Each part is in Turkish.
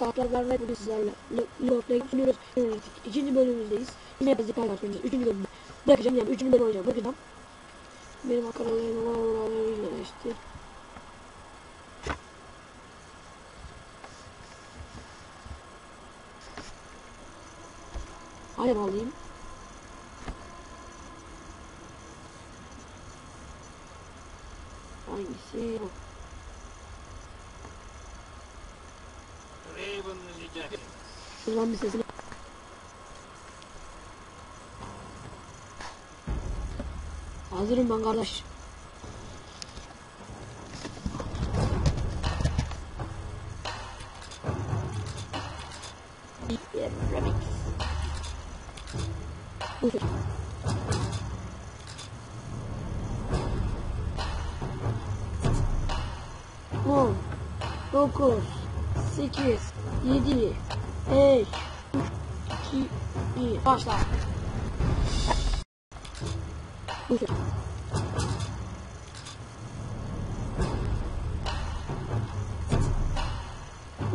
kartlar vermek bugün sizlerle. Liverpool'a sunuyoruz. İkinci bölümümüzdeyiz. Yine kart oynayacağız. Üçüncü bölümde. Bırakacağım yani. Üçüncü bölüm oynayacağım. Bırakacağım. Benim akaralarım oralarıyla işte. Alev alayım. Hangisi bu? Şuradan bir sesini... Hazırım ben kardeş. Dokuz. 8, 7, 5, 3, 2, 1. Başla.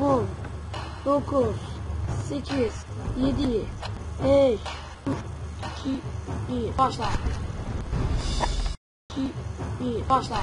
On, dokuz, sekiz, yedi, beş, iki, bir, başla. İki, bir, başla.